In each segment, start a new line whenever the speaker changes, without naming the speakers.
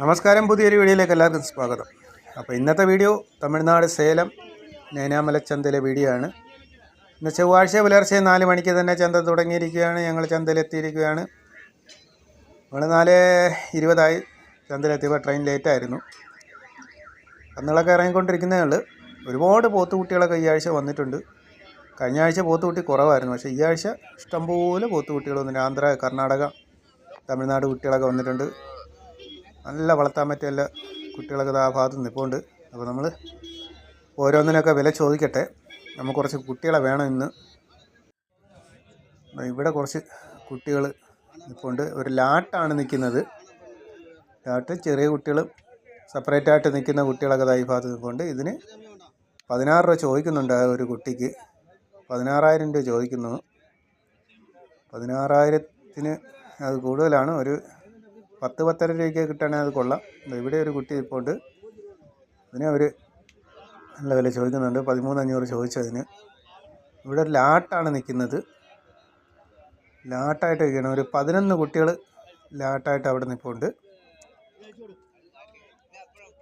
നമസ്കാരം പുതിയൊരു വീഡിയോയിലേക്ക് എല്ലാവർക്കും സ്വാഗതം. അപ്പോൾ ഇന്നത്തെ വീഡിയോ തമിഴ്നാട് സേലം നേനാമലച്ചന്തയിലെ വീഡിയോ ആണ്. ഇന്ന് ചൊവ്വാഴ്ച പുലർച്ചെ നാല് മണിക്ക് തന്നെ ചന്ത തുടങ്ങിയിരിക്കുകയാണ്. ഞങ്ങൾ ചന്തയിലെത്തിയിരിക്കുകയാണ്. നമ്മൾ നാല് ഇരുപതായി ചന്തയിലെത്തിയപ്പോൾ ട്രെയിൻ ലേറ്റായിരുന്നു. കന്നുകളൊക്കെ ഇറങ്ങിക്കൊണ്ടിരിക്കുന്നേ ഉള്ളൂ. ഒരുപാട് പോത്തുകുട്ടികളൊക്കെ ഈ ആഴ്ച വന്നിട്ടുണ്ട്. കഴിഞ്ഞ ആഴ്ച പോത്തുകുട്ടി കുറവായിരുന്നു. പക്ഷേ ഈ ആഴ്ച ഇഷ്ടംപോലെ പോത്തുകുട്ടികൾ വന്നിട്ടുണ്ട്. ആന്ധ്ര കർണാടക തമിഴ്നാട് കുട്ടികളൊക്കെ വന്നിട്ടുണ്ട്. നല്ല വളർത്താൻ പറ്റിയ എല്ലാ കുട്ടികളൊക്കെ ആ ഭാഗത്ത് നിൽപ്പുണ്ട് അപ്പോൾ നമ്മൾ ഓരോന്നിനൊക്കെ വില ചോദിക്കട്ടെ. നമുക്ക് കുറച്ച് കുട്ടികളെ വേണം ഇന്ന്. ഇവിടെ കുറച്ച് കുട്ടികൾ നിൽപ്പുണ്ട് ഒരു ലാട്ടാണ് നിൽക്കുന്നത്. ലാട്ട് ചെറിയ കുട്ടികൾ സെപ്പറേറ്റ് ആയിട്ട് നിൽക്കുന്ന കുട്ടികളൊക്കെ ഈ ഭാഗത്ത് നിൽപ്പുണ്ട് ഇതിന് പതിനാറ് രൂപ ചോദിക്കുന്നുണ്ട് ഒരു കുട്ടിക്ക്. പതിനാറായിരം രൂപ ചോദിക്കുന്നു. പതിനാറായിരത്തിന് അത് കൂടുതലാണ്. ഒരു പത്ത് പത്തര രൂപയ്ക്ക് കിട്ടുകയാണെങ്കിൽ അത് കൊള്ളാം. ഇവിടെ ഒരു കുട്ടി ഇപ്പോൾ ഉണ്ട് അതിനെ അവർ നല്ല വില ചോദിക്കുന്നുണ്ട്. പതിമൂന്ന് അഞ്ഞൂറ് ചോദിച്ചതിന്. ഇവിടെ ഒരു ലാട്ടാണ് നിൽക്കുന്നത്. ലാട്ടായിട്ട് നിൽക്കണം ഒരു പതിനൊന്ന് കുട്ടികൾ ലാട്ടായിട്ട് അവിടെ നിൽപ്പുണ്ട്.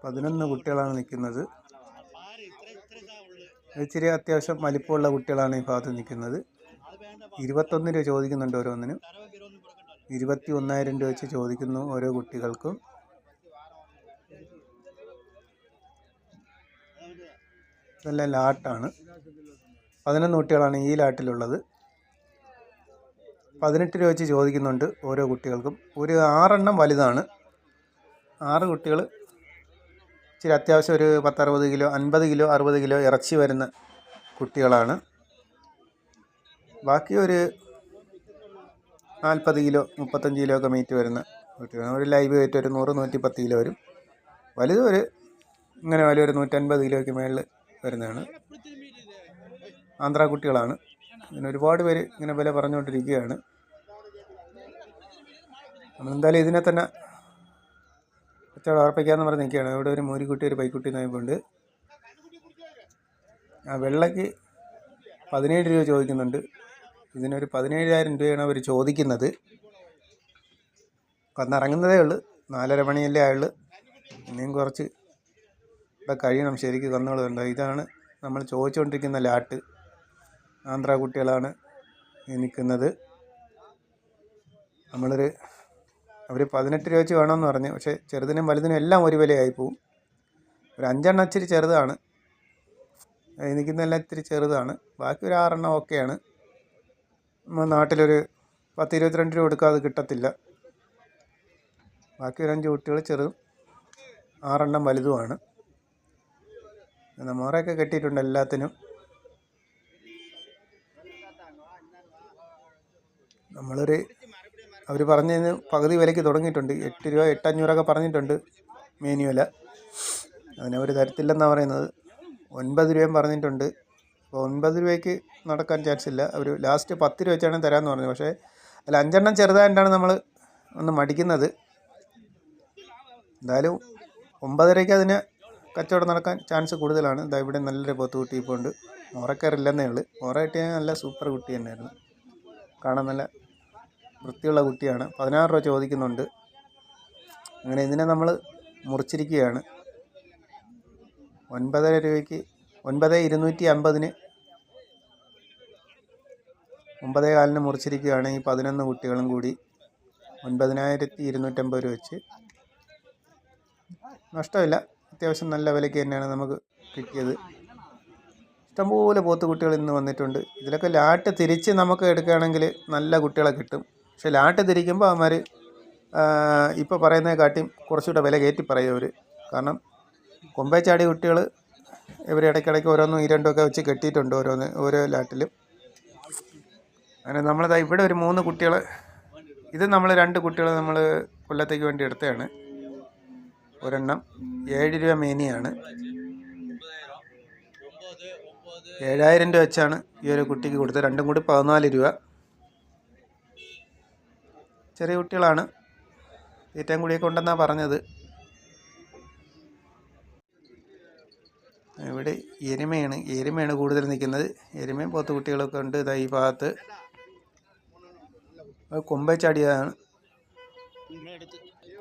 പതിനൊന്ന് കുട്ടികളാണ് നിൽക്കുന്നത്. ഇച്ചിരി അത്യാവശ്യം വലിപ്പമുള്ള കുട്ടികളാണ് ഈ ഭാഗത്ത് നിൽക്കുന്നത്. ഇരുപത്തൊന്ന് രൂപ ചോദിക്കുന്നുണ്ട് ഓരോന്നിനും. ഇരുപത്തി ഒന്നായിരം രൂപ വെച്ച് ചോദിക്കുന്നു ഓരോ കുട്ടികൾക്കും. നല്ല ലാട്ടാണ്. പതിനൊന്ന് കുട്ടികളാണ് ഈ ലാട്ടിലുള്ളത്. പതിനെട്ട് രൂപ വെച്ച് ചോദിക്കുന്നുണ്ട് ഓരോ കുട്ടികൾക്കും. ഒരു ആറെണ്ണം വലുതാണ്. ആറ് കുട്ടികൾ ഇച്ചിരി അത്യാവശ്യം ഒരു പത്തറുപത് കിലോ അൻപത് കിലോ അറുപത് കിലോ ഇറച്ചി വരുന്ന കുട്ടികളാണ്. ബാക്കി ഒരു നാൽപ്പത് കിലോ മുപ്പത്തഞ്ച് കിലോ ഒക്കെ മീറ്റ് വരുന്ന കുട്ടികൾ ഒരു ലൈവ് വെയിറ്റ് ഒരു നൂറ് നൂറ്റി പത്ത് കിലോ വരും. വലുത് ഒരു ഇങ്ങനെ വലിയ ഒരു നൂറ്റൻപത് കിലോയ്ക്ക് മേളിൽ വരുന്നതാണ്. ആന്ധ്ര കുട്ടികളാണ് ഇങ്ങനെ ഒരുപാട് പേര് ഇങ്ങനെ വില പറഞ്ഞുകൊണ്ടിരിക്കുകയാണ്. നമ്മളെന്തായാലും ഇതിനെ തന്നെ കച്ചവടം ഉറപ്പിക്കാമെന്ന് പറഞ്ഞ് നിൽക്കുകയാണ്. ഇവിടെ ഒരു മൂരിക്കുട്ടി ഒരു പൈക്കുട്ടി നോയപ്പുണ്ട് ആ വെള്ളയ്ക്ക് പതിനേഴ് രൂപ ചോദിക്കുന്നുണ്ട്. ഇതിനൊരു പതിനേഴായിരം രൂപയാണ് അവർ ചോദിക്കുന്നത്. വന്നിറങ്ങുന്നതേ ഉള്ളൂ. നാലര മണിയല്ലേ ആയുള്ളൂ. ഇനിയും കുറച്ച് ഇവിടെ കഴിയണം. ശരിക്ക് കന്നുകളുണ്ട് ഇതാണ് നമ്മൾ ചോദിച്ചുകൊണ്ടിരിക്കുന്ന ലാട്ട്. ആന്ധ്ര കുട്ടികളാണ് നിൽക്കുന്നത്. നമ്മളൊരു അവർ പതിനെട്ട് രൂപ വെച്ച് വേണമെന്ന് പറഞ്ഞു. പക്ഷേ ചെറുതിനും വലുതിനും എല്ലാം ഒരു വിലയായി പോവും. ഒരു അഞ്ചെണ്ണം ഇച്ചിരി ചെറുതാണ്. നിൽക്കുന്നതെല്ലാം ഇത്തിരി ചെറുതാണ്. ബാക്കി ഒരു ആറെണ്ണം ഓക്കെയാണ്. നാട്ടിലൊരു പത്ത് ഇരുപത്തിരണ്ട് രൂപ കൊടുക്കാതെ കിട്ടത്തില്ല. ബാക്കി ഒരു അഞ്ച് കുട്ടികൾ ചെറുതും ആറെണ്ണം വലുതുമാണ്. മോറയൊക്കെ കെട്ടിയിട്ടുണ്ട് എല്ലാത്തിനും. നമ്മളൊരു അവർ പറഞ്ഞതിന് പകുതി വിലയ്ക്ക് തുടങ്ങിയിട്ടുണ്ട്. എട്ട് രൂപ എട്ടഞ്ഞൂറൊക്കെ പറഞ്ഞിട്ടുണ്ട് മേനുവല. വില അതിനവർ തരത്തില്ലെന്നാണ് പറയുന്നത്. ഒൻപത് രൂപയും പറഞ്ഞിട്ടുണ്ട്. അപ്പോൾ ഒൻപത് രൂപയ്ക്ക് നടക്കാൻ ചാൻസ് ഇല്ല. അവർ ലാസ്റ്റ് പത്ത് രൂപ വെച്ചാണ് തരാമെന്ന് പറഞ്ഞത്. പക്ഷേ അതിൽ അഞ്ചെണ്ണം ചെറുതായിട്ടാണ് നമ്മൾ ഒന്ന് മടിക്കുന്നത്. എന്തായാലും ഒമ്പതരയ്ക്ക് അതിന് കച്ചവടം നടക്കാൻ ചാൻസ് കൂടുതലാണ്. ഇതാ ഇവിടെ നല്ലൊരു പോത്ത് കുട്ടി ഇപ്പോൾ ഉണ്ട് മുറക്കയറില്ലെന്നേ ഉള്ളൂ. മുറ കിട്ടിയ നല്ല സൂപ്പർ കുട്ടി തന്നെയായിരുന്നു. കാണാൻ നല്ല വൃത്തിയുള്ള കുട്ടിയാണ്. പതിനാറ് രൂപ ചോദിക്കുന്നുണ്ട്. അങ്ങനെ ഇതിനെ നമ്മൾ മുറിച്ചിരിക്കുകയാണ്. ഒൻപതര രൂപയ്ക്ക് ഒൻപത് ഇരുന്നൂറ്റി അമ്പതിന് ഒമ്പതേ കാലിന് മുറിച്ചിരിക്കുകയാണ് ഈ പതിനൊന്ന് കുട്ടികളും കൂടി. ഒൻപതിനായിരത്തി ഇരുന്നൂറ്റമ്പത് രൂപ വെച്ച്. നഷ്ടമില്ല. അത്യാവശ്യം നല്ല വിലയ്ക്ക് തന്നെയാണ് നമുക്ക് കിട്ടിയത്. ഇഷ്ടംപോലെ പോത്ത് കുട്ടികൾ ഇന്ന് വന്നിട്ടുണ്ട്. ഇതിലൊക്കെ ലാട്ട് തിരിച്ച് നമുക്ക് എടുക്കുകയാണെങ്കിൽ നല്ല കുട്ടികളെ കിട്ടും. പക്ഷേ ലാട്ട് തിരിക്കുമ്പോൾ അവന്മാർ ഇപ്പോൾ പറയുന്നതിനെ കാട്ടിയും കുറച്ചുകൂടെ വില കയറ്റി പറയും അവർ കാരണം കൊമ്പേ ചാടിയ കുട്ടികൾ ഇവർ ഇടയ്ക്കിടയ്ക്ക് ഓരോന്നും ഈ രണ്ടുമൊക്കെ വെച്ച് കെട്ടിയിട്ടുണ്ട് ഓരോന്ന് ഓരോ ലാട്ടിലും. അങ്ങനെ നമ്മളിതാ ഇവിടെ ഒരു മൂന്ന് കുട്ടികൾ ഇത് നമ്മൾ രണ്ട് കുട്ടികൾ നമ്മൾ കൊല്ലത്തേക്ക് വേണ്ടി എടുത്തതാണ്. ഒരെണ്ണം ഏഴ് രൂപ മേനിയാണ്. ഏഴായിരം രൂപ വെച്ചാണ് ഈ ഒരു കുട്ടിക്ക് കൊടുത്തത്. രണ്ടും കൂടി പതിനാല് രൂപ. ചെറിയ കുട്ടികളാണ്. തീറ്റയും കൂടിയൊക്കെ ഉണ്ടെന്നാണ് പറഞ്ഞത്. ഇവിടെ എരുമയാണ്. എരുമയാണ് കൂടുതൽ നിൽക്കുന്നത്. എരുമയും പോത്തുകുട്ടികളൊക്കെ ഉണ്ട്. ഇതാ ഈ ഭാഗത്ത്. കൊമ്പച്ചാടിയതാണ്. കൊമ്പേ ചാടിയതാണ്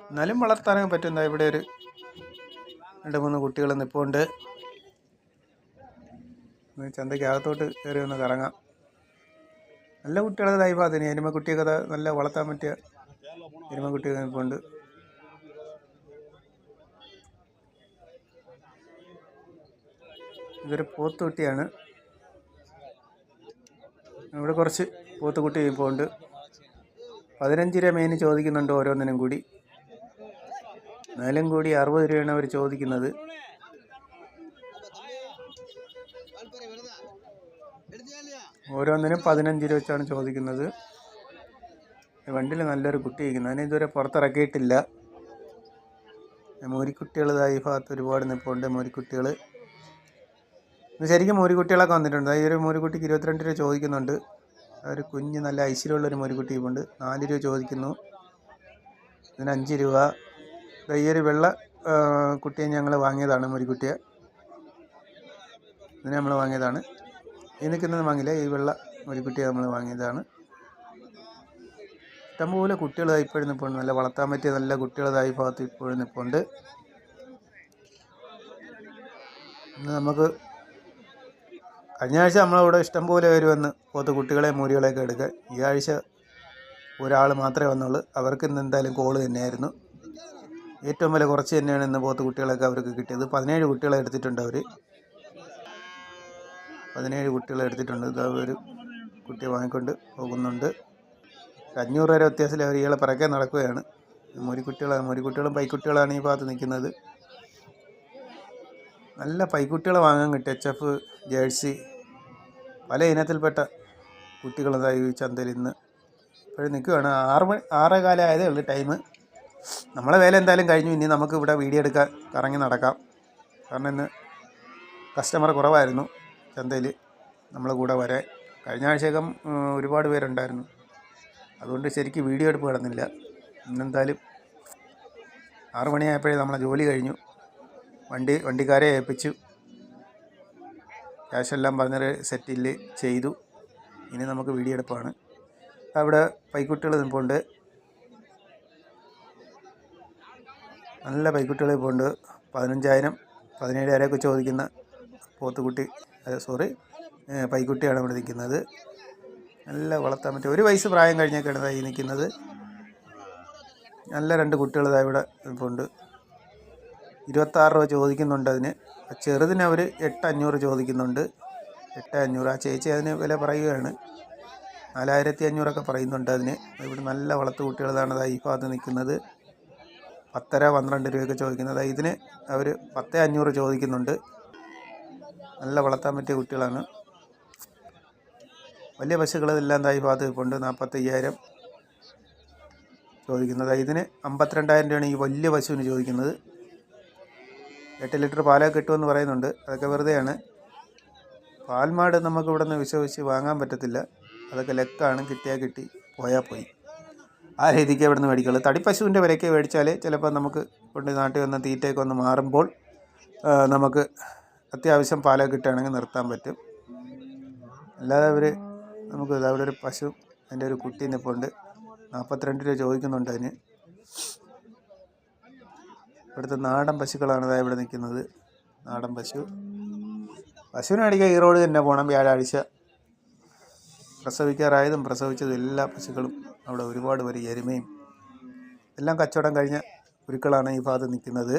എന്നാലും വളർത്താനൊക്കെ പറ്റുന്ന ഇവിടെ ഒരു രണ്ട് മൂന്ന് കുട്ടികൾ നിൽപ്പുണ്ട് ചന്തയ്ക്ക് അകത്തോട്ട് കയറി ഒന്ന് കറങ്ങാം. നല്ല കുട്ടികളെ ദൈവാദിനി എരുമക്കുട്ടിയൊക്കെ ദാ നല്ല വളർത്താൻ പറ്റിയ കുട്ടികൾ നിൽപ്പുണ്ട് ഇതൊരു പോത്തുകുട്ടിയാണ്. ഇവിടെ കുറച്ച് പോത്തുകുട്ടി ഉണ്ട് പതിനഞ്ച് രൂപ മെയിൻ ചോദിക്കുന്നുണ്ട് ഓരോന്നിനും കൂടി. എന്നാലും കൂടി അറുപത് രൂപയാണ് അവർ ചോദിക്കുന്നത്. ഓരോന്നിനും പതിനഞ്ച് രൂപ വെച്ചാണ് ചോദിക്കുന്നത്. വണ്ടിയിൽ നല്ലൊരു കുട്ടി ഇരിക്കുന്നു. അതിനെ ഇതുവരെ പുറത്തിറക്കിയിട്ടില്ല. മോരിക്കുട്ടികൾ ഈ ഭാഗത്ത് ഒരുപാട് നിൽപ്പുണ്ട് മോരിക്കുട്ടികൾ ശരിക്കും മോരിക്കുട്ടികളൊക്കെ വന്നിട്ടുണ്ട്. ഈ ഒരു മോരിക്കുട്ടിക്ക് ഇരുപത്തിരണ്ട് രൂപ ചോദിക്കുന്നുണ്ട്. ഒരു കുഞ്ഞ് നല്ല ഐശ്വര്യമുള്ളൊരു മോരിക്കുട്ടി ഉണ്ട്. നാല് രൂപ ചോദിക്കുന്നു. ഇതിന് അഞ്ച് രൂപ. ഈ ഒരു വെള്ള കുട്ടിയെ ഞങ്ങൾ വാങ്ങിയതാണ് മുരിക്കുട്ടിയെ ഇതിനെ നമ്മൾ വാങ്ങിയതാണ്. ഈ നിൽക്കുന്നത് വാങ്ങില്ല ഈ വെള്ള മുരിക്കുട്ടിയെ നമ്മൾ വാങ്ങിയതാണ്. ഇഷ്ടംപോലെ കുട്ടികൾ ഇപ്പോഴും നിൽപ്പുണ്ട് നല്ല വളർത്താൻ പറ്റിയ നല്ല കുട്ടികളതായി ഭാഗത്ത് ഇപ്പോഴും നിൽപ്പുണ്ട് നമുക്ക് കഴിഞ്ഞ ആഴ്ച നമ്മളവിടെ ഇഷ്ടംപോലെ പേര് വന്ന് പോത്ത് കുട്ടികളെ മൂരികളെയൊക്കെ എടുക്കാൻ ഈ ആഴ്ച ഒരാൾ മാത്രമേ വന്നുള്ളൂ. അവർക്ക് ഇന്ന് എന്തായാലും കോൾ തന്നെയായിരുന്നു. ഏറ്റവും വില കുറച്ച് തന്നെയാണ് ഇന്ന് പോത്ത് കുട്ടികളൊക്കെ അവർക്ക് കിട്ടിയത്. പതിനേഴ് കുട്ടികളെ എടുത്തിട്ടുണ്ട് അവർ പതിനേഴ് കുട്ടികളെ എടുത്തിട്ടുണ്ട്. ഇത് ഒരു കുട്ടിയെ വാങ്ങിക്കൊണ്ട് പോകുന്നുണ്ട്. അഞ്ഞൂറ് വരെ വ്യത്യാസത്തിൽ അവർ ഇയാളെ പിറകെ നടക്കുകയാണ്. മുരിക്കുട്ടികളാണ് മുരിക്കുട്ടികളും പൈക്കുട്ടികളാണ് ഈ ഭാഗത്ത് നിൽക്കുന്നത്. നല്ല പൈക്കുട്ടികളെ വാങ്ങാൻ കിട്ടി എച്ച് എഫ് ജേഴ്സി. പല ഇനത്തിൽപ്പെട്ട കുട്ടികളതായി ചന്തയിൽ ഇന്ന്. ഇപ്പോഴും നിൽക്കുകയാണ്. ആറ് മണി ആറേ കാലം ആയതേ ഉള്ളൂ ടൈം. നമ്മളെ വേല എന്തായാലും കഴിഞ്ഞു. ഇനി നമുക്ക് ഇവിടെ വീഡിയോ എടുക്കാൻ കറങ്ങി നടക്കാം. കാരണം ഇന്ന് കസ്റ്റമർ കുറവായിരുന്നു ചന്തയിൽ നമ്മളെ കൂടെ വരാൻ. കഴിഞ്ഞ ആഴ്ചയൊക്കെ ഒരുപാട് പേരുണ്ടായിരുന്നു. അതുകൊണ്ട് ശരിക്കും വീഡിയോ എടുപ്പ് കിടന്നില്ല ഇന്നെന്തായാലും ആറുമണിയായപ്പോഴേ നമ്മളെ ജോലി കഴിഞ്ഞു. വണ്ടി വണ്ടിക്കാരെ ഏൽപ്പിച്ചു. ക്യാഷെല്ലാം പറഞ്ഞൊരു സെറ്റിൽ ചെയ്തു. ഇനി നമുക്ക് വീഡിയോ എടുപ്പാണ്. അവിടെ പൈക്കുട്ടികൾ നിൽപ്പുണ്ട്. നല്ല പൈക്കുട്ടികൾ ഇപ്പോണ്ട് പതിനഞ്ചായിരം പതിനേഴായിരമൊക്കെ ചോദിക്കുന്ന പോത്തുകുട്ടി. സോറി പൈക്കുട്ടിയാണ് ഇവിടെ നിൽക്കുന്നത്. നല്ല വളർത്താൻ പറ്റിയ ഒരു വയസ്സ് പ്രായം കഴിഞ്ഞൊക്കെയാണ് ഈ നിൽക്കുന്നത്. നല്ല രണ്ട് കുട്ടികൾ ഇവിടെ ഇവിടെ നിൽപ്പുണ്ട്. ഇരുപത്താറ് രൂപ ചോദിക്കുന്നുണ്ട് അതിന്. ചെറുതിന് അവർ എട്ട് അഞ്ഞൂറ് ചോദിക്കുന്നുണ്ട്. എട്ട് അഞ്ഞൂറ് ആ ചേച്ചി അതിന് വില പറയുകയാണ്. നാലായിരത്തി അഞ്ഞൂറൊക്കെ പറയുന്നുണ്ട് അതിന്. ഇവിടെ നല്ല വളർത്തു കുട്ടികളാണ് അത് ഈ ഭാഗത്ത് നിൽക്കുന്നത്. പത്തര പന്ത്രണ്ട് രൂപയൊക്കെ ചോദിക്കുന്നത്. ഇതിന് അവർ പത്ത് അഞ്ഞൂറ് ചോദിക്കുന്നുണ്ട്. നല്ല വളർത്താൻ പറ്റിയ കുട്ടികളാണ്. വലിയ പശുക്കളെല്ലാം തായി ഭാഗത്ത് നിൽപ്പുണ്ട്. നാൽപ്പത്തയ്യായിരം ചോദിക്കുന്നത്. ഇതിന് അമ്പത്തിരണ്ടായിരം രൂപയാണ് ഈ വലിയ പശുവിന് ചോദിക്കുന്നത്. എട്ട് ലിറ്റർ പാലൊക്കെ കിട്ടുമെന്ന് പറയുന്നുണ്ട്. അതൊക്കെ വെറുതെയാണ്. പാൽമാട് നമുക്ക് ഇവിടെ നിന്ന് വിശ്വസിച്ച് വാങ്ങാൻ പറ്റത്തില്ല. അതൊക്കെ ലെക്കാണ്. കിട്ടിയാൽ കിട്ടി പോയാൽ പോയി. ആ രീതിക്ക് ഇവിടെ നിന്ന് മേടിക്കുള്ളൂ. തടിപ്പശുവിന്റെ വിലയ്ക്ക് മേടിച്ചാൽ ചിലപ്പോൾ നമുക്ക് കൊണ്ട് നാട്ടിൽ വന്ന തീറ്റയൊക്കെ ഒന്ന് മാറുമ്പോൾ നമുക്ക് അത്യാവശ്യം പാലൊക്കെ കിട്ടുകയാണെങ്കിൽ നിർത്താൻ പറ്റും. അല്ലാതെ അവർ നമുക്ക് അവിടെ ഒരു പശു അതിന്റെ ഒരു കുട്ടി നിൽപ്പുണ്ട് നാൽപ്പത്തിരണ്ട് രൂപ ചോദിക്കുന്നുണ്ട് അതിന്. ഇവിടുത്തെ നാടൻ പശുക്കളാണ് ഇതാ ഇവിടെ നിൽക്കുന്നത്. നാടൻ പശു. പശുവിനെ അടിക്കാൻ ഈ റോഡ് തന്നെ പോകണം വ്യാഴാഴ്ച പ്രസവിക്കാറായതും പ്രസവിച്ചതും എല്ലാ പശുക്കളും അവിടെ ഒരുപാട് പേര് എരുമയും എല്ലാം കച്ചവടം കഴിഞ്ഞ കുരുക്കളാണ് ഈ ഭാഗത്ത് നിൽക്കുന്നത്.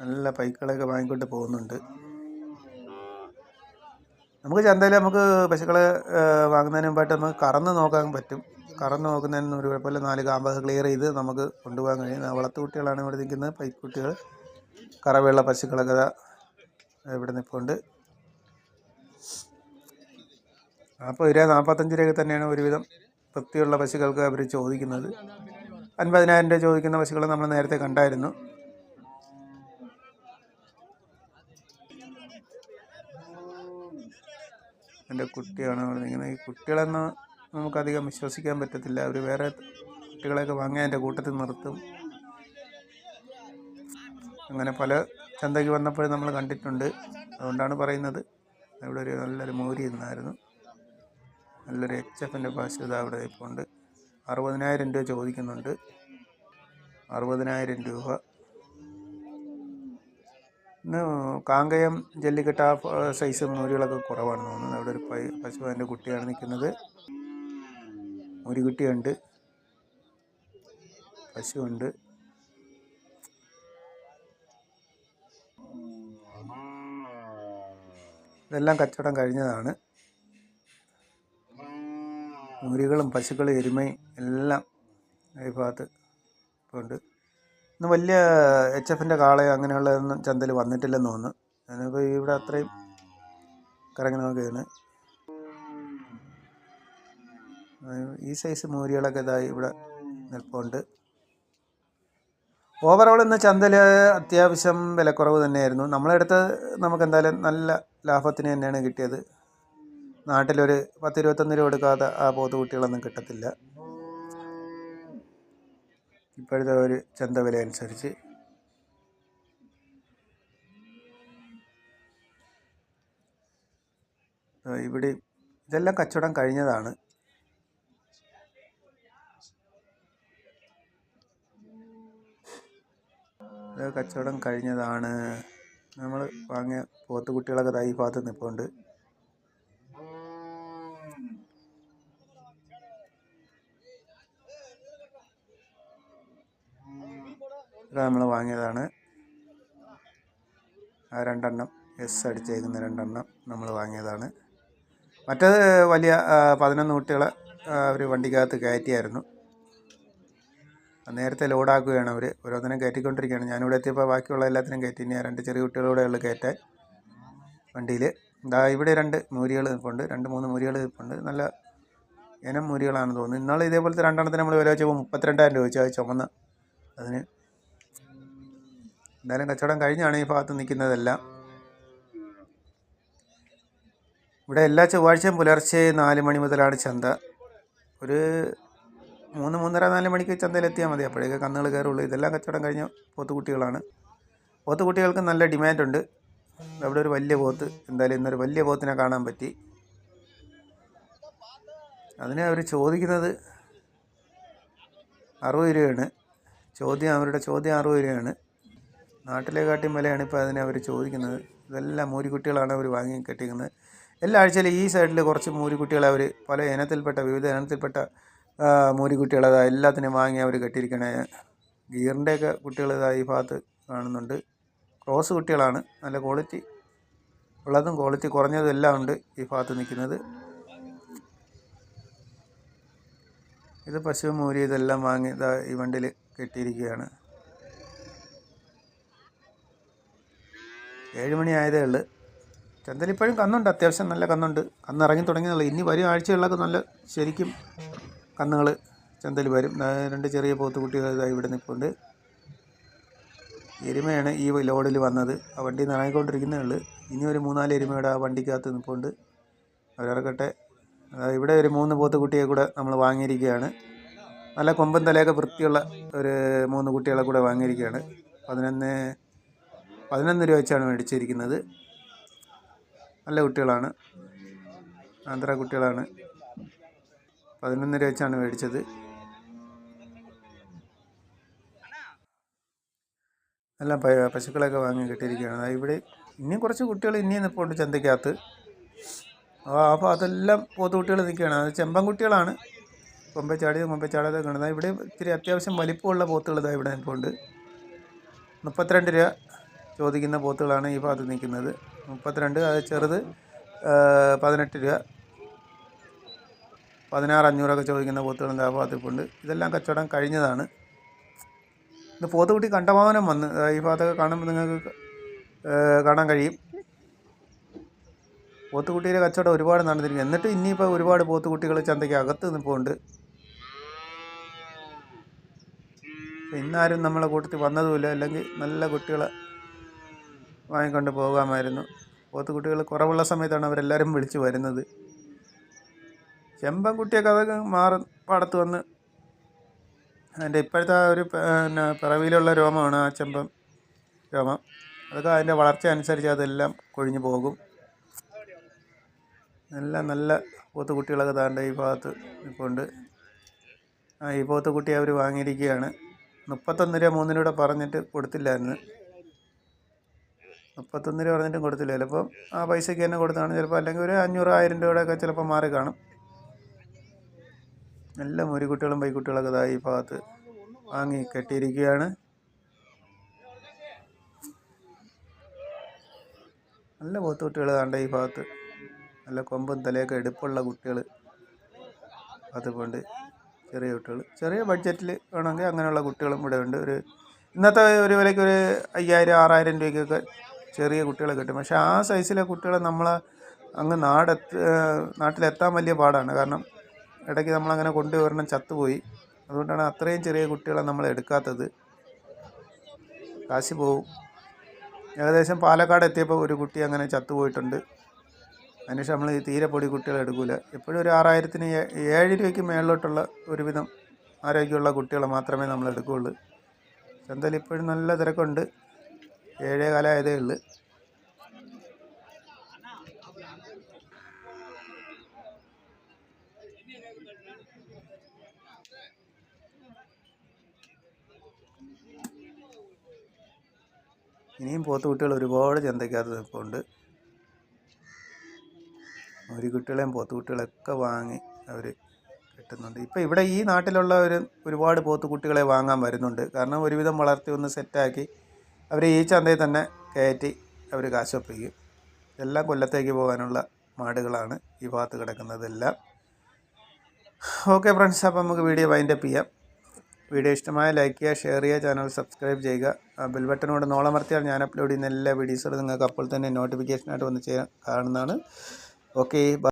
നല്ല പൈക്കളൊക്കെ വാങ്ങിക്കൊണ്ട് പോകുന്നുണ്ട്. നമുക്ക് ചന്തയിൽ നമുക്ക് പശുക്കളെ വാങ്ങുന്നതിന് മുമ്പായിട്ട് നമുക്ക് കറന്ന് നോക്കാൻ പറ്റും. കറന്ന് നോക്കുന്നതിന് ഒരു കുഴപ്പമില്ല. നാല് കാമ്പൊക്കെ ക്ലിയർ ചെയ്ത് നമുക്ക് കൊണ്ടുപോകാൻ കഴിയും. വളർത്തു കുട്ടികളാണ് ഇവിടെ നിൽക്കുന്നത്. പൈക്കുട്ടികൾ കറവയുള്ള പശുക്കളൊക്കെ ഇവിടെ നിൽപ്പുണ്ട് നാൽപ്പത് രൂപ നാൽപ്പത്തഞ്ച് രൂപയൊക്കെ തന്നെയാണ് ഒരുവിധം വൃത്തിയുള്ള പശുക്കൾക്ക് അവർ ചോദിക്കുന്നത്. അൻപതിനായിരം രൂപ ചോദിക്കുന്ന പശുക്കളെ നമ്മൾ നേരത്തെ കണ്ടായിരുന്നു. എന്റെ കുട്ടിയാണ് അവിടെ നിൽക്കുന്നത്. ഈ കുട്ടികളെന്ന് നമുക്കധികം വിശ്വസിക്കാൻ പറ്റത്തില്ല. അവർ വേറെ കുട്ടികളെയൊക്കെ വാങ്ങാൻ എന്റെ കൂട്ടത്തിൽ നിർത്തും. അങ്ങനെ പല ചന്തയ്ക്ക് വന്നപ്പോഴും നമ്മൾ കണ്ടിട്ടുണ്ട്. അതുകൊണ്ടാണ് പറയുന്നത്. ഇവിടെ ഒരു നല്ലൊരു മോരി നിന്നായിരുന്നു നല്ലൊരു എച്ച് എഫിന്റെ പശു അവിടെ ഉണ്ട് അറുപതിനായിരം രൂപ ചോദിക്കുന്നുണ്ട്. അറുപതിനായിരം രൂപ. ഇന്ന് കാങ്കയം ജല്ലിക്കെട്ട് ആ സൈസ് മോരികളൊക്കെ കുറവാണ് തോന്നുന്നത് അവിടെ ഒരു പശു അതിന്റെ കുട്ടിയാണ് നിൽക്കുന്നത്. മുരികുട്ടിയുണ്ട് പശുവുണ്ട്. ഇതെല്ലാം കച്ചവടം കഴിഞ്ഞതാണ്. മുരികളും പശുക്കളും എരുമയും എല്ലാം ഈ ഭാഗത്ത് ഉണ്ട്. ഇന്ന് വലിയ എച്ച് എഫിന്റെ കാളയോ അങ്ങനെയുള്ളതൊന്നും ചന്തയിൽ വന്നിട്ടില്ലെന്ന് തോന്നുന്നു. ഞാനിപ്പോൾ ഇവിടെ അത്രയും കറങ്ങി നോക്കിയാണ് ഈ സൈസ് മൂരികളൊക്കെ ഇതായി ഇവിടെ നിൽപ്പുണ്ട്. ഓവറോൾ ഇന്ന് ചന്തയിൽ അത്യാവശ്യം വിലക്കുറവ് തന്നെയായിരുന്നു. നമ്മളെടുത്ത് നമുക്ക് എന്തായാലും നല്ല ലാഭത്തിന് തന്നെയാണ് കിട്ടിയത്. നാട്ടിലൊരു പത്ത് ഇരുപത്തൊന്ന് രൂപ എടുക്കാതെ ആ പോത്ത് കുട്ടികളൊന്നും കിട്ടത്തില്ല. ഇപ്പോഴത്തെ ഒരു ചന്ത വില അനുസരിച്ച്. ഇവിടെ ഇതെല്ലാം കച്ചവടം കഴിഞ്ഞതാണ്. കച്ചവടം കഴിഞ്ഞതാണ്. നമ്മൾ വാങ്ങിയ പോത്ത് കുട്ടികളൊക്കെ ദാ ഈ ഭാഗത്ത് നിൽപ്പുണ്ട് നമ്മൾ വാങ്ങിയതാണ്. ആ രണ്ടെണ്ണം എസ് അടിച്ചേക്കുന്ന രണ്ടെണ്ണം നമ്മൾ വാങ്ങിയതാണ്. മറ്റേത് വലിയ പതിനൊന്ന് കുട്ടികളെ അവർ വണ്ടിക്കകത്ത് കയറ്റിയായിരുന്നു. നേരത്തെ ലോഡാക്കുകയാണ് അവർ ഓരോന്നിനും കയറ്റിക്കൊണ്ടിരിക്കുകയാണ്. ഞാനിവിടെ എത്തിയപ്പോൾ ബാക്കിയുള്ള എല്ലാത്തിനും കയറ്റി. ഇനി രണ്ട് ചെറിയ കുട്ടികളൂടെ ഉള്ളു കയറ്റാൻ വണ്ടിയിൽ ഇതാ ഇവിടെ രണ്ട് മൂരികൾ നിൽപ്പുണ്ട്. രണ്ട് മൂന്ന് മൂരികൾ നിൽപ്പുണ്ട്. നല്ല ഇനം മൂരികളാണെന്ന് തോന്നുന്നു. ഇന്നാൾ ഇതേപോലത്തെ രണ്ടെണ്ണത്തിന് നമ്മൾ വില വെച്ചപ്പോൾ മുപ്പത്തിരണ്ടായിരം രൂപ വെച്ചാൽ ചുമന്ന് അതിന് എന്തായാലും കച്ചവടം കഴിഞ്ഞാണ് ഈ ഭാഗത്ത് നിൽക്കുന്നതെല്ലാം. ഇവിടെ എല്ലാ ചൊവ്വാഴ്ചയും പുലർച്ചെ നാല് മണി മുതലാണ് ചന്ത. ഒരു മൂന്ന് മൂന്നര നാല് മണിക്ക് ചന്തയിലെത്തിയാൽ മതി. അപ്പോഴേക്ക് കന്നുകൾ കയറുള്ളൂ. ഇതെല്ലാം കച്ചവടം കഴിഞ്ഞ പോത്തുകുട്ടികളാണ്. പോത്തുകുട്ടികൾക്ക് നല്ല ഡിമാൻഡുണ്ട്. അവിടെ ഒരു വലിയ പോത്ത്. എന്തായാലും ഇന്നൊരു വലിയ പോത്തിനെ കാണാൻ പറ്റി. അതിന് അവർ ചോദിക്കുന്നത് അറുപത് രൂപയാണ്. ചോദ്യം അവരുടെ ചോദ്യം അറുപത് രൂപയാണ്. നാട്ടിലെ നാട്ടിലെക്കാട്ടിയും വിലയാണ് ഇപ്പോൾ അതിനെ അവർ ചോദിക്കുന്നത്. ഇതെല്ലാം മൂരിക്കുട്ടികളാണ് അവർ വാങ്ങി കെട്ടിക്കുന്നത്. എല്ലാ ആഴ്ചയിലും ഈ സൈഡിൽ കുറച്ച് മൂരിക്കുട്ടികളെ അവർ പല ഇനത്തിൽപ്പെട്ട വിവിധ ഇനത്തിൽപ്പെട്ട ആ, മൂരിക്കുട്ടികളെ അതാ എല്ലാത്തിനെയും വാങ്ങി അവർ കെട്ടിയിരിക്കണ. ഗീറിന്റെയൊക്കെ കുട്ടികൾ ഇതാ ഈ ഭാഗത്ത് കാണുന്നുണ്ട്. ക്രോസ് കുട്ടികളാണ്. നല്ല ക്വാളിറ്റി ഉള്ളതും ക്വാളിറ്റി കുറഞ്ഞതും എല്ലാം ഉണ്ട് ഈ ഭാഗത്ത് നിൽക്കുന്നത്. ഇത് പശു മൂരി ഇതെല്ലാം വാങ്ങി ഇതാ ഈ വണ്ടിയിൽ കെട്ടിയിരിക്കുകയാണ്. ഏഴ് മണി ആയതേ ഉള്ളു. ചന്തലിപ്പോഴും കന്നുണ്ട്. അത്യാവശ്യം നല്ല കന്നുണ്ട്. കന്ന് ഇറങ്ങി തുടങ്ങിയതുള്ളൂ ഇനി വരും ആഴ്ചകളിലൊക്കെ നല്ല ശരിക്കും കന്നുകൾ ചന്തയിൽ വരും. രണ്ട് ചെറിയ പോത്തുകുട്ടികൾ ഇവിടെ നിൽപ്പുണ്ട്. എരുമയാണ് ഈ ലോഡിൽ വന്നത്. ആ വണ്ടി നിറങ്ങിക്കൊണ്ടിരിക്കുന്നേ ഉള്ളൂ. ഇനി ഒരു മൂന്നാൽ എരുമയുടെ ആ വണ്ടിക്കകത്ത് നിൽപ്പുണ്ട്. അവരിറക്കട്ടെ. ഇവിടെ ഒരു മൂന്ന് പോത്തുകുട്ടിയെ കൂടെ നമ്മൾ വാങ്ങിയിരിക്കുകയാണ്. നല്ല കൊമ്പൻ തലയൊക്കെ വൃത്തിയുള്ള ഒരു മൂന്ന് കുട്ടികളെ കൂടെ വാങ്ങിയിരിക്കുകയാണ്. പതിനൊന്ന് പതിനൊന്ന് രൂപ വെച്ചാണ് മേടിച്ചിരിക്കുന്നത്. നല്ല കുട്ടികളാണ്. ആന്ധ്ര കുട്ടികളാണ്. പതിനൊന്ന് രൂപ വെച്ചാണ് മേടിച്ചത്. എല്ലാം പ- പശുക്കളൊക്കെ വാങ്ങി കിട്ടിയിരിക്കുകയാണ്. ഇവിടെ ഇനിയും കുറച്ച് കുട്ടികൾ ഇനിയും നിൽപ്പുണ്ട് ചന്തയ്ക്കകത്ത്. അപ്പോൾ അതെല്ലാം പോത്തുകുട്ടികൾ നിൽക്കുകയാണ്. അത് ചെമ്പൻ കുട്ടികളാണ്. കൊമ്പെ ചാടിയത് ഉണ്ട് ചാടാതെ കാണുന്നത് ഇവിടെ ഇത്തിരി അത്യാവശ്യം വലിപ്പമുള്ള പോത്തുകൾ ഇതാ ഇവിടെ നിൽപ്പുണ്ട്. മുപ്പത്തിരണ്ട് രൂപ ചോദിക്കുന്ന പോത്തുകളാണ് ഈ ഭാഗത്ത് നിൽക്കുന്നത്. മുപ്പത്തിരണ്ട് അത് ചെറുത് പതിനെട്ട് രൂപ. പതിനാറ് അഞ്ഞൂറൊക്കെ ചോദിക്കുന്ന ഭാഗത്ത് ഇപ്പുണ്ട് ഇതെല്ലാം കച്ചവടം കഴിഞ്ഞതാണ്. ഇത് പോത്തുകുട്ടി കണ്ടമാനം വന്ന് ഈ ഭാഗത്തൊക്കെ കാണുമ്പോൾ നിങ്ങൾക്ക് കാണാൻ കഴിയും. പോത്തുകുട്ടിയുടെ കച്ചവടം ഒരുപാട് നടന്നിരിക്കും എന്നിട്ട് ഇനിയിപ്പോൾ ഒരുപാട് പോത്തുകുട്ടികൾ ചന്തയ്ക്ക് അകത്ത് നിൽപ്പുണ്ട്. ഇന്നാരും നമ്മളെ കൂട്ടത്തിൽ വന്നതുമില്ല. അല്ലെങ്കിൽ നല്ല കുട്ടികളെ വാങ്ങിക്കൊണ്ട് പോകാമായിരുന്നു. പോത്തുകുട്ടികൾ കുറവുള്ള സമയത്താണ് അവരെല്ലാവരും വിളിച്ച് വരുന്നത്. ചെമ്പൻ കുട്ടിയൊക്കെ അതൊക്കെ മാറും പാടത്ത് വന്ന് അതിന്റെ ഇപ്പോഴത്തെ ആ ഒരു പിന്നെ പിറവിയിലുള്ള രോമമാണ് ആ ചെമ്പൻ രോമം. അതൊക്കെ അതിന്റെ വളർച്ച അനുസരിച്ച് അതെല്ലാം കൊഴിഞ്ഞു പോകും. നല്ല നല്ല പോത്ത് കുട്ടികളൊക്കെ താണ്ട ഈ ഭാഗത്ത് നിൽപ്പുണ്ട് ആ ഈ പോത്ത് കുട്ടി അവർ വാങ്ങിയിരിക്കുകയാണ്. മുപ്പത്തൊന്ന് രൂപ മൂന്നിന് കൂടെ പറഞ്ഞിട്ട് കൊടുത്തില്ലായിരുന്നു മുപ്പത്തൊന്ന് രൂപ പറഞ്ഞിട്ടും കൊടുത്തില്ല. ചിലപ്പം ആ പൈസയ്ക്ക് തന്നെ കൊടുത്താണ് ചിലപ്പോൾ അല്ലെങ്കിൽ ഒരു അഞ്ഞൂറ് ആയിരം രൂപയുടെയൊക്കെ ചിലപ്പോൾ മാറി കാണും. എല്ലാ മുരിക്കുട്ടികളും പൈക്കുട്ടികളൊക്കെ ഇതാ ഈ ഭാഗത്ത് വാങ്ങി കെട്ടിയിരിക്കുകയാണ്. നല്ല പോത്ത് കുട്ടികൾ കണ്ട ഈ ഭാഗത്ത്. നല്ല കൊമ്പും തലയൊക്കെ എടുപ്പുള്ള കുട്ടികൾ അതുകൊണ്ട് ചെറിയ കുട്ടികൾ ചെറിയ ബഡ്ജറ്റിൽ വേണമെങ്കിൽ അങ്ങനെയുള്ള കുട്ടികളും ഇവിടെ ഉണ്ട്. ഒരു ഇന്നത്തെ ഒരു വിലയ്ക്ക് ഒരു അയ്യായിരം ആറായിരം രൂപയ്ക്കൊക്കെ ചെറിയ കുട്ടികളെ കിട്ടും. പക്ഷേ ആ സൈസിലെ കുട്ടികളെ നമ്മൾ അങ്ങ് നാടെത്ത് നാട്ടിലെത്താൻ വലിയ പാടാണ്. കാരണം ഇടയ്ക്ക് നമ്മളങ്ങനെ കൊണ്ടുവരണം ചത്തുപോയി. അതുകൊണ്ടാണ് അത്രയും ചെറിയ കുട്ടികളെ നമ്മൾ എടുക്കാത്തത്. കാശ് പോവും. ഏകദേശം പാലക്കാട് എത്തിയപ്പോൾ ഒരു കുട്ടി അങ്ങനെ ചത്തുപോയിട്ടുണ്ട്. അതിനുശേഷം നമ്മൾ ഈ തീരെ പൊടി കുട്ടികളെ എടുക്കില്ല എപ്പോഴും ഒരു ആറായിരത്തിന് ഏഴ് രൂപയ്ക്ക് മേളിലോട്ടുള്ള ഒരുവിധം ആരോഗ്യമുള്ള കുട്ടികളെ മാത്രമേ നമ്മൾ എടുക്കുകയുള്ളൂ. എന്തായാലും ഇപ്പോഴും നല്ല തിരക്കുണ്ട്. ഏഴേ കാലമായതേ ഉള്ളൂ. ഇനിയും പോത്ത് കുട്ടികൾ ഒരുപാട് ചന്തയ്ക്കകത്ത് നിൽപ്പുണ്ട്. ഒരു കുട്ടികളെയും പോത്ത് കുട്ടികളെയൊക്കെ വാങ്ങി അവർ കിട്ടുന്നുണ്ട്. ഇപ്പോൾ ഇവിടെ ഈ നാട്ടിലുള്ള ഒരു ഒരുപാട് പോത്ത് കുട്ടികളെ വാങ്ങാൻ വരുന്നുണ്ട്. കാരണം ഒരുവിധം വളർത്തി ഒന്ന് സെറ്റാക്കി അവർ ഈ ചന്തയിൽ തന്നെ കയറ്റി അവർ കാശൊപ്പിക്കും. എല്ലാം കൊല്ലത്തേക്ക് പോകാനുള്ള മാടുകളാണ് ഈ ഭാഗത്ത് കിടക്കുന്നതെല്ലാം ഓക്കെ ഫ്രണ്ട്സ് അപ്പം നമുക്ക് വീഡിയോ വൈൻഡപ്പ് ചെയ്യാം. വീഡിയോ ഇഷ്ടമായ ലൈക്ക് ചെയ്യുക ഷെയർ ചെയ്യുക ചാനൽ സബ്സ്ക്രൈബ് ചെയ്യുക. ബെൽ ബട്ടനോട് നോളമർത്തിയാൽ ഞാൻ അപ്ലോഡ് ചെയ്യുന്ന എല്ലാ വീഡിയോസുകളും നിങ്ങൾക്ക് അപ്പോൾ തന്നെ നോട്ടിഫിക്കേഷനായിട്ട് വന്ന് ചെയ്യാൻ കാണുന്നതാണ് ഓക്കെ